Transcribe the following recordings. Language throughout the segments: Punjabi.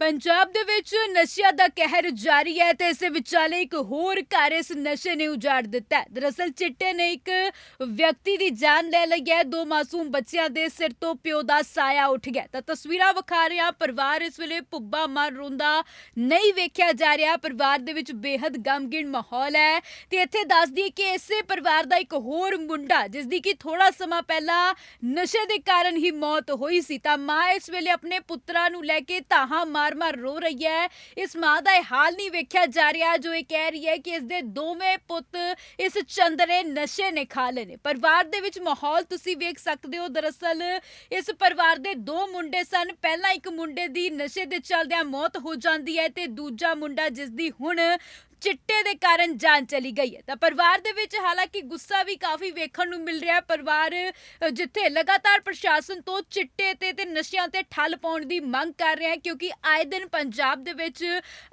ਪੰਜਾਬ ਦੇ ਵਿੱਚ ਨਸ਼ਿਆਂ ਦਾ ਕਹਿਰ ਜਾਰੀ ਹੈ ਤੇ ਇਸੇ ਵਿਚਾਲੇ ਇੱਕ ਹੋਰ ਘਰ ਇਸ ਨਸ਼ੇ ਨੇ ਉਜਾੜ ਦਿੱਤਾ ਦਰਅਸਲ ਚਿੱਟੇ ਨੇ ਇੱਕ ਵਿਅਕਤੀ ਦੀ ਜਾਨ ਲੈ ਲਈ ਹੈ। ਦੋ ਮਾਸੂਮ ਬੱਚਿਆਂ ਦੇ ਸਿਰ ਤੋਂ ਪਿਓ ਦਾ ਸਾਇਆ ਉੱਠ ਗਿਆ ਤਾਂ ਤਸਵੀਰਾਂ ਵਿਖਾ ਰਿਹਾ ਪਰਿਵਾਰ ਇਸ ਵੇਲੇ ਪੁੱਬਾ ਮਾਰ ਰੋਂਦਾ ਨਹੀਂ ਵੇਖਿਆ ਜਾ ਰਿਹਾ। ਪਰਿਵਾਰ ਦੇ ਵਿੱਚ ਬੇहद ਗਮਗੀਨ ਮਾਹੌਲ ਹੈ ਤੇ ਇੱਥੇ ਦੱਸ ਦਈਏ ਕਿ ਇਸੇ ਪਰਿਵਾਰ ਦਾ ਇੱਕ ਹੋਰ ਮੁੰਡਾ ਜਿਸ ਦੀ ਕਿ ਥੋੜਾ ਸਮਾਂ ਪਹਿਲਾਂ ਨਸ਼ੇ ਦੇ ਕਾਰਨ ਹੀ ਮੌਤ ਹੋਈ ਸੀ, ਤਾਂ ਮਾਂ ਇਸ ਵੇਲੇ ਆਪਣੇ ਪੁੱਤਰਾਂ ਨੂੰ ਲੈ ਕੇ ਤਾਹਾਂ ਮਾਰ-ਮਾਰ ਰੋ ਰਹੀ ਹੈ। ਇਸ ਮਾਂ ਦਾ ਇਹ ਹਾਲ ਨਹੀਂ ਵੇਖਿਆ ਜਾ ਰਿਹਾ ਜੋ ਇਹ ਕਹਿ ਰਹੀ ਹੈ ਕਿ ਇਸ ਦੇ ਦੋਵੇਂ ਪੁੱਤ ਇਸ ਚੰਦਰੇ ਨਸ਼ੇ ਨੇ ਖਾ ਲਏ ਨੇ। ਪਰਿਵਾਰ ਦੇ ਵਿੱਚ ਮਾਹੌਲ ਤੁਸੀਂ ਵੇਖ ਸਕਦੇ ਹੋ। ਦਰਅਸਲ ਇਸ ਪਰਿਵਾਰ ਦੇ ਦੋ ਮੁੰਡੇ ਸਨ। ਪਹਿਲਾਂ ਇੱਕ ਮੁੰਡੇ ਦੀ ਨਸ਼ੇ ਦੇ ਚੱਲਦਿਆਂ ਮੌਤ ਹੋ ਜਾਂਦੀ ਹੈ ਤੇ ਦੂਜਾ ਮੁੰਡਾ ਜਿਸ ਦੀ ਹੁਣ ਚਿੱਟੇ ਦੇ ਕਾਰਨ ਜਾਨ ਚਲੀ ਗਈ ਹੈ। ਤਾਂ ਪਰਿਵਾਰ ਦੇ ਵਿੱਚ ਹਾਲਾਂਕਿ ਗੁੱਸਾ ਵੀ ਕਾਫੀ ਵੇਖਣ ਨੂੰ ਮਿਲ ਰਿਹਾ ਹੈ। ਪਰਿਵਾਰ ਜਿੱਥੇ ਲਗਾਤਾਰ ਪ੍ਰਸ਼ਾਸਨ ਤੋਂ ਚਿੱਟੇ ਤੇ ਤੇ ਨਸ਼ਿਆਂ ਤੇ ਠੱਲ ਪਾਉਣ ਦੀ ਮੰਗ ਕਰ ਰਿਹਾ ਹੈ, ਕਿਉਂਕਿ ਆਏ ਦਿਨ ਪੰਜਾਬ ਦੇ ਵਿੱਚ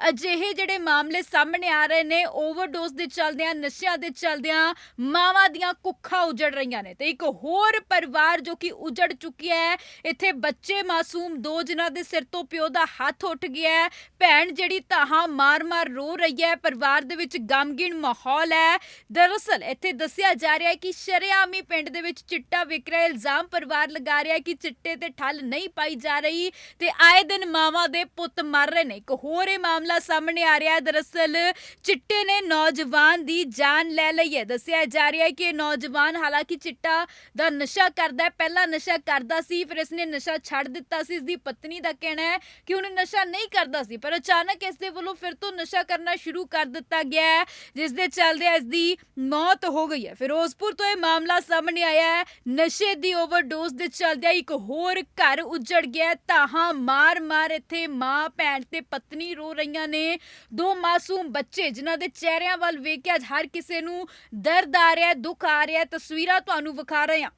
ਅਜਿਹੇ ਜਿਹੜੇ ਮਾਮਲੇ ਸਾਹਮਣੇ ਆ ਰਹੇ ਨੇ, ਓਵਰਡੋਜ਼ ਦੇ ਚਲਦਿਆਂ, ਨਸ਼ਿਆਂ ਦੇ ਚਲਦਿਆਂ ਮਾਵਾਂ ਦੀਆਂ ਕੁੱਖਾਂ ਉਜੜ ਰਹੀਆਂ ਨੇ। ਤੇ ਇੱਕ ਹੋਰ ਪਰਿਵਾਰ ਜੋ ਕਿ ਉਜੜ ਚੁੱਕਿਆ ਹੈ, ਇੱਥੇ ਬੱਚੇ ਮਾਸੂਮ ਦੋ ਜਿਨ੍ਹਾਂ ਦੇ ਸਿਰ ਤੋਂ ਪਿਓ ਦਾ ਹੱਥ ਉੱਠ ਗਿਆ ਹੈ। ਭੈਣ ਜਿਹੜੀ ਤਾਹਾਂ ਮਾਰ-ਮਾਰ ਰੋ ਰਹੀ ਹੈ ਪਰ ਪਰਿਵਾਰ ਦੇ ਵਿੱਚ ਗਮਗੀਨ ਮਾਹੌਲ ਹੈ। ਦਰਅਸਲ ਇੱਥੇ ਦੱਸਿਆ ਜਾ ਰਿਹਾ ਹੈ ਕਿ ਸ਼ਰੇਆਮੀ ਪਿੰਡ ਦੇ ਵਿੱਚ ਚਿੱਟਾ ਵਿਕ ਰਿਹਾ ਇਲਜ਼ਾਮ ਪਰਿਵਾਰ ਲਗਾ ਰਿਹਾ ਕਿ ਚਿੱਟੇ ਤੇ ਠੱਲ ਨਹੀਂ ਪਾਈ ਜਾ ਰਹੀ ਤੇ ਆਏ ਦਿਨ ਮਾਵਾਂ ਦੇ ਪੁੱਤ ਮਰ ਰਹੇ ਨੇ। ਇੱਕ ਹੋਰ ਇਹ ਮਾਮਲਾ ਸਾਹਮਣੇ ਆ ਰਿਹਾ ਹੈ। ਦਰਅਸਲ ਚਿੱਟੇ ਨੇ ਨੌਜਵਾਨ ਦੀ ਜਾਨ ਲੈ ਲਈ ਹੈ। ਦੱਸਿਆ ਜਾ ਰਿਹਾ ਹੈ ਕਿ ਇਹ ਨੌਜਵਾਨ ਹਾਲਾਂਕਿ ਚਿੱਟਾ ਦਾ ਨਸ਼ਾ ਕਰਦਾ ਪਹਿਲਾਂ ਨਸ਼ਾ ਕਰਦਾ ਸੀ, ਫਿਰ ਇਸਨੇ ਨਸ਼ਾ ਛੱਡ ਦਿੱਤਾ ਸੀ। ਇਸ ਦੀ ਪਤਨੀ ਦਾ ਕਹਿਣਾ ਹੈ ਕਿ ਹੁਣ ਨਸ਼ਾ ਨਹੀਂ ਕਰਦਾ ਸੀ, ਪਰ ਅਚਾਨਕ ਇਸ ਦੇ ਵੱਲੋਂ ਫਿਰ ਤੋਂ ਨਸ਼ਾ ਕਰਨਾ ਸ਼ੁਰੂ ਕਰ ਦਿੱਤਾ ਗਿਆ ਹੈ, ਜਿਸ ਦੇ ਚੱਲਦੇ ਇਸ ਦੀ ਮੌਤ ਹੋ ਗਈ ਹੈ। ਫਿਰੋਜ਼ਪੁਰ ਤੋਂ ਇਹ ਮਾਮਲਾ ਸਾਹਮਣੇ ਆਇਆ ਹੈ। ਨਸ਼ੇ ਦੀ ਓਵਰਡੋਜ਼ ਦੇ ਚੱਲਦਿਆਂ ਇੱਕ ਹੋਰ ਘਰ ਉਜੜ ਗਿਆ ਤਾਹਾਂ ਮਾਰ-ਮਾਰ ਇੱਥੇ ਮਾਂ, ਭੈਣ ਤੇ ਪਤਨੀ ਰੋ ਰਹੀਆਂ ਨੇ। ਦੋ ਮਾਸੂਮ ਬੱਚੇ ਜਿਨ੍ਹਾਂ ਦੇ ਚਿਹਰਿਆਂ ਵੱਲ ਵੇਖ ਕੇ ਅੱਜ ਹਰ ਕਿਸੇ ਨੂੰ ਦਰਦ ਆ ਰਿਹਾ ਹੈ, ਦੁੱਖ ਆ ਰਿਹਾ ਹੈ। ਤਸਵੀਰਾਂ ਤੁਹਾਨੂੰ ਵਿਖਾ ਰਹੇ ਹਾਂ।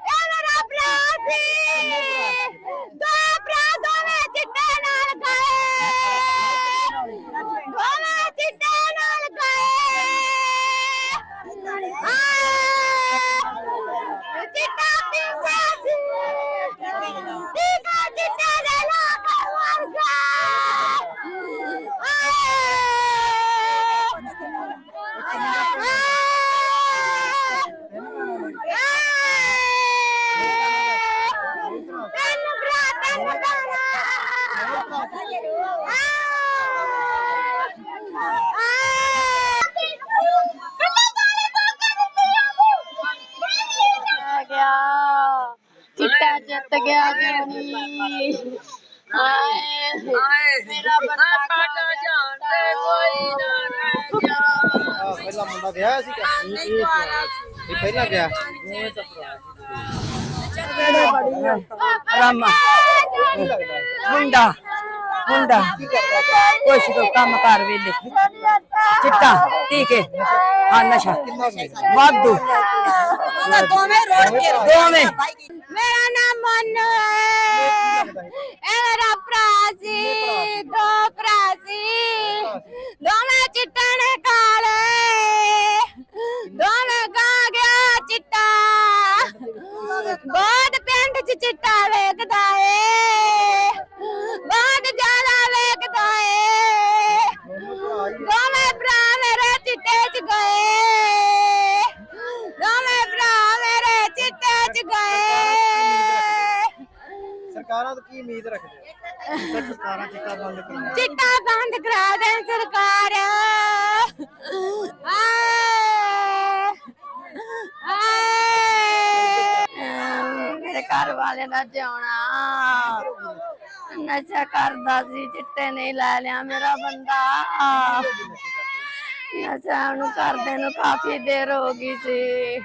ਇਹ ਮੇਰਾ ਭਰਾ ਸੀ। ਦੋ ਭਰਾ ਦੋਵੇਂ ਚਿੱਟੇ ਨਾਲ ਗਏ ਦੋਵੇਂ ਚਿੱਟੇ ਨਾਲ ਗਏ ਆ ਚਿੱਟਾ ਪੀਂਦਾ ਸੀ ਟੀਕਾ ਚਿੱਟੇ ਦੇ ਲਾ ਕੇ ਮਰ ਤੈਨੂੰ ਭਰਾ ਤੈਨੂੰ ਆ ਗਿਆ ਚਿੱਟਾ ਜਿੱਤ ਗਿਆ ਜੋਨੀ ਹਾਏ ਮੇਰਾ ਬੰਦਾ ਕਾਟਾ ਜਾਣਦੇ ਕੋਈ ਨਾ ਰਹਿ ਗਿਆ ਆਹ, ਪਹਿਲਾ ਮੁੰਡਾ ਗਿਆ ਸੀ ਇਹ ਪਹਿਲਾਂ ਗਿਆ ਰਾਮਾ ਮੁੰਡਾ ਮੁੰਡਾ ਕੁਛ ਕੋ ਕੰਮ ਕਰ ਵੇਲੇ ਚਿੱਟਾ ਟੀਕੇ ਆ ਨਸ਼ਾ ਵਾਧੂ ਦੋਵੇਂ ਰੋੜ ਕੇ ਦੋਵੇਂ ਮੇਰਾ ਨਾਮ ਮਨੂ ਹੈ ਇਹ ਮੇਰਾ ਭਰਾ ਸੀ ਦੋ ਭਰਾ ਸੀ ਦੋਵੇਂ ਚਿੱਟੇ ਨੇ ਕਾਲੇ ਦੋਵੇਂ ਗਾ ਗਿਆ ਚਿੱਟਾ ਬਹੁਤ ਪਿੰਡ ਚ ਚਿੱਟਾ ਵੇਖਦਾ ਏ। ਬਹੁਤ ਜ਼ਿਆਦਾ ਵੇਖਦਾ ਏ। ਦੋਵੇਂ ਭਰਾ ਮੇਰੇ ਚਿੱਟੇ ਚ ਗਏ। ਦੋਵੇਂ ਭਰਾ ਮੇਰੇ ਚਿੱਟੇ ਚ ਗਏ। ਸਰਕਾਰਾਂ ਤੋਂ ਕੀ ਉਮੀਦ ਰੱਖਦੇ ਸਰਕਾਰਾਂ ਚਿੱਟਾ ਬੰਦ ਕਰਾਉਣ ਚਿੱਟਾ ਬੰਦ ਕਰਾ ਦੇ ਸਰਕਾਰ। ਆਏ ਆਏ ਮੇਰੇ ਘਰ ਵਾਲੇ ਦਾ ਜਿਉਣਾ। ਨਸ਼ਾ ਕਰਦਾ ਸੀ ਚਿੱਟੇ ਨਹੀਂ ਲੈ ਲਿਆ ਮੇਰਾ ਬੰਦਾ। ਨਸ਼ਾ ਨੂੰ ਕਰਦੇ ਨੂੰ ਕਾਫੀ ਦੇਰ ਹੋ ਗਈ ਸੀ।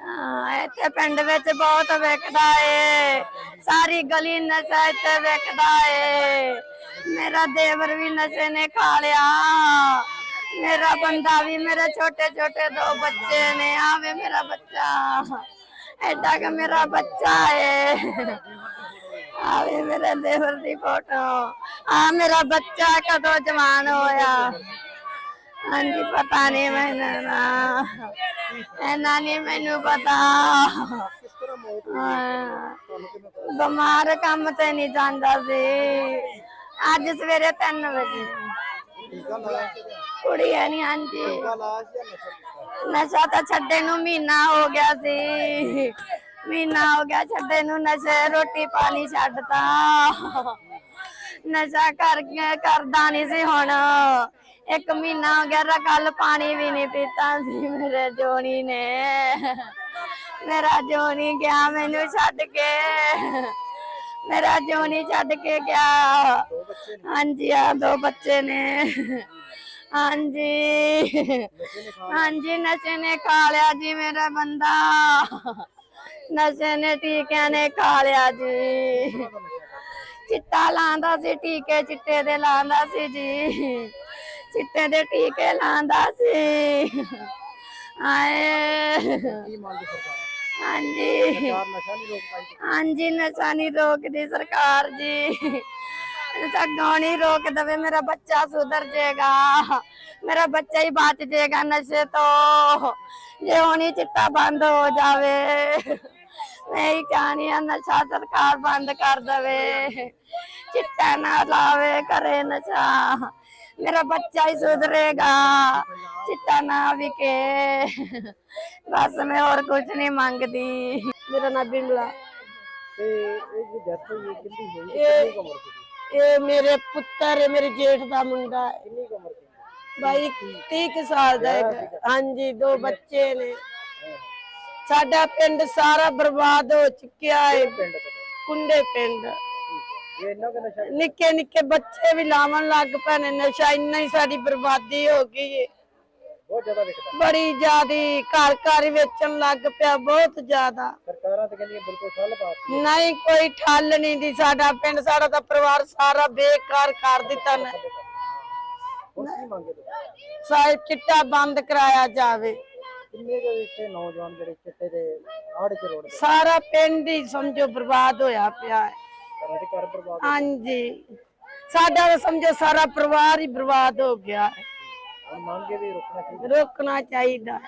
ਹਾਂ, ਇੱਥੇ ਪਿੰਡ ਵਿੱਚ ਬਹੁਤ ਵਿਕਦਾ ਏ। ਸਾਰੀ ਗਲੀ ਨਸ਼ਾ ਇੱਥੇ ਵਿਕਦਾ ਏ। ਮੇਰਾ ਦੇਵਰ ਵੀ ਨਸ਼ੇ ਨੇ ਖਾ ਲਿਆ। ਮੇਰਾ ਬੰਦਾ ਵੀ ਮੇਰੇ ਛੋਟੇ ਛੋਟੇ ਦੋ ਬੱਚੇ ਨੇ ਆਵੇ ਮੇਰਾ ਬੱਚਾ। ਐਡਾ ਕਿ ਮੇਰਾ ਬੱਚਾ ਏ। ਆਵੇ ਮੇਰੇ ਦੇਵਰ ਦੀ ਫੋਟੋ। ਆ ਮੇਰਾ ਬੱਚਾ ਕਦੋਂ ਜਵਾਨ ਹੋਇਆ। ਹਾਂਜੀ, ਪਤਾ ਨਹੀਂ ਮੈਨੂੰ ਨਾ। ਇਹਨਾਂ ਨਹੀਂ ਮੈਨੂੰ ਪਤਾ। ਬਿਮਾਰ ਕੰਮ ਤੇ ਨਹੀਂ ਜਾਂਦਾ ਸੀ। ਅੱਜ ਸਵੇਰੇ 3 ਵਜੇ। ਕੁੜੀ ਹੈ ਨਹੀਂ ਹਾਂਜੀ। ਨਸ਼ਾ ਤਾਂ ਛੱਡੇ ਨੂੰ ਮਹੀਨਾ ਹੋ ਗਿਆ ਸੀ। ਮਹੀਨਾ ਹੋ ਗਿਆ ਛੱਡੇ ਨੂੰ ਨਸ਼ੇ, ਰੋਟੀ ਪਾਣੀ ਛੱਡਤਾ। ਨਸ਼ਾ ਕਰਕੇ ਕਰਦਾ ਨਹੀਂ ਸੀ ਹੁਣ। ਇੱਕ ਮਹੀਨਾ ਹੋ ਗਿਆ ਕੱਲ ਪਾਣੀ ਵੀ ਨਹੀਂ ਪੀਤਾ ਸੀ ਮੇਰੇ ਜੋਣੀ ਨੇ। ਮੇਰਾ ਜੋਨੀ ਗਿਆ ਮੈਨੂੰ ਛੱਡ ਕੇ। ਮੇਰਾ ਜੋਨੀ ਛੱਡ ਕੇ ਗਿਆ। ਹਾਂਜੀ ਆ ਦੋ ਬੱਚੇ ਨੇ। ਹਾਂਜੀ। ਹਾਂਜੀ ਨਸ਼ੇ ਨੇ ਖਾ ਲਿਆ ਜੀ ਮੇਰਾ ਬੰਦਾ। ਨਸ਼ੇ ਨੇ ਟੀਕਿਆਂ ਨੇ ਖਾ ਲਿਆ ਜੀ। ਚਿੱਟਾ ਲਾਂਦਾ ਸੀ ਟੀਕੇ ਚਿੱਟੇ ਦੇ ਲਾਂਦਾ ਸੀ ਜੀ। ਚਿੱਟੇ ਦੇ ਟੀਕੇ ਲਾਂਦਾ ਸੀ। ਆਏ। ਹਾਂਜੀ। ਹਾਂਜੀ ਨਸ਼ਾ ਨਹੀਂ ਰੋਕਦੀ ਸਰਕਾਰ ਜੀ। ਨਹੀਂ ਰੋਕ ਦਵੇ ਮੇਰਾ ਬੱਚਾ ਸੁਧਰ ਜਾਏਗਾ। ਮੇਰਾ ਬੱਚਾ ਹੀ ਬਚ ਜਾਏਗਾ ਨਸ਼ੇ ਤੋਂ। ਜੇ ਹੁਣੀ ਚਿੱਟਾ ਬੰਦ ਹੋ ਜਾਵੇ ਮੈਂ ਹੀ ਕਹਾਣੀ ਆ ਨਸ਼ਾ ਸਰਕਾਰ ਬੰਦ ਕਰ ਦਵੇ। ਚਿੱਟਾ ਨਾ ਲਾਵੇ ਕਰੇ ਨਸ਼ਾ ਮੇਰਾ ਬੱਚਾ ਹੀ ਸੁਧਰੇਗਾ। ਚਿੱਟਾ ਨਾ ਵਿਕੇ ਬਸ ਮੈਂ ਹੋਰ ਕੁਝ ਨਹੀਂ ਮੰਗਦੀ। ਮੇਰਾ ਨਾਮ ਬਿਮਲਾ। ਤੇ ਇਹ ਜੀ ਡੈਥ ਹੋਈ ਕਿੰਨੀ ਹੋਈ? ਕਿੰਨੀ ਉਮਰ ਸੀ? ਇਹ ਮੇਰੇ ਪੁੱਤਰ ਹੈ ਮੇਰੇ ਜੇਠ ਦਾ ਮੁੰਡਾ ਹੈ। ਕਿੰਨੀ ਉਮਰ ਬਾਈ 30 ਕੁ ਸਾਲ ਦਾ ਹੈ ਹਾਂਜੀ ਦੋ ਬੱਚੇ ਨੇ। ਸਾਡਾ ਪਿੰਡ ਸਾਰਾ ਬਰਬਾਦ ਹੋ ਚੁੱਕਿਆ ਹੈ। ਕੁੰਡੇ ਪਿੰਡ। ਨਿੱਕੇ ਨਿੱਕੇ ਬੱਚੇ ਵੀ ਲਾਵਣ ਲੱਗ ਪਏ ਨੇ। ਨਸ਼ਾ ਇੰਨਾ ਹੀ ਸਾਡੀ ਬਰਬਾਦੀ ਹੋ ਗਈ ਹੈ ਬਹੁਤ ਜ਼ਿਆਦਾ ਵਿਕਦਾ। ਬੜੀ ਜ਼ਿਆਦੀ ਘਰ ਘਰ ਵੇਚਣ ਲੱਗ ਪਿਆ ਬਹੁਤ ਜ਼ਿਆਦਾ। ਸਰਕਾਰਾਂ ਤੇ ਕਹਿੰਦੀਆਂ ਬਿਲਕੁਲ ਠੱਲ ਪਾਤੀ ਨਹੀਂ ਕੋਈ ਠੱਲ ਨਹੀਂ ਦੀ ਸਾਡਾ ਪਿੰਡ ਸਾਡਾ ਤਾਂ ਪਰਿਵਾਰ ਸਾਰਾ ਬੇਕਾਰ ਕਰ ਦਿੱਤਾ ਨੇ ਹੁਣ ਕੀ ਮੰਗੇ ਤੁਸੀਂ? ਸਾਰੇ ਚਿੱਟਾ ਬੰਦ ਕਰਾਇਆ ਜਾਵੇ। ਕਿੰਨੇ ਕੁ ਇੱਥੇ ਨੌਜਵਾਨ ਜਿਹੜੇ ਚਿੱਟੇ ਦੇ ਆੜ ਚ ਰੋੜ ਸਾਰਾ ਪਿੰਡ ਹੀ ਸਮਝੋ ਬਰਬਾਦ ਹੋਇਆ ਪਿਆ ਹੈ। ਘਰਾਂ ਦੇ ਘਰ ਬਰਬਾਦ ਹਾਂਜੀ। ਸਾਡਾ ਤਾਂ ਸਮਝੋ ਸਾਰਾ ਪਰਿਵਾਰ ਹੀ ਬਰਬਾਦ ਹੋ ਗਿਆ ਹੈ। ਹੁਣ ਮੰਗੇ ਵੀ ਰੁਕਣਾ ਚਾਹੀਦਾ। ਰੋਕਣਾ ਚਾਹੀਦਾ।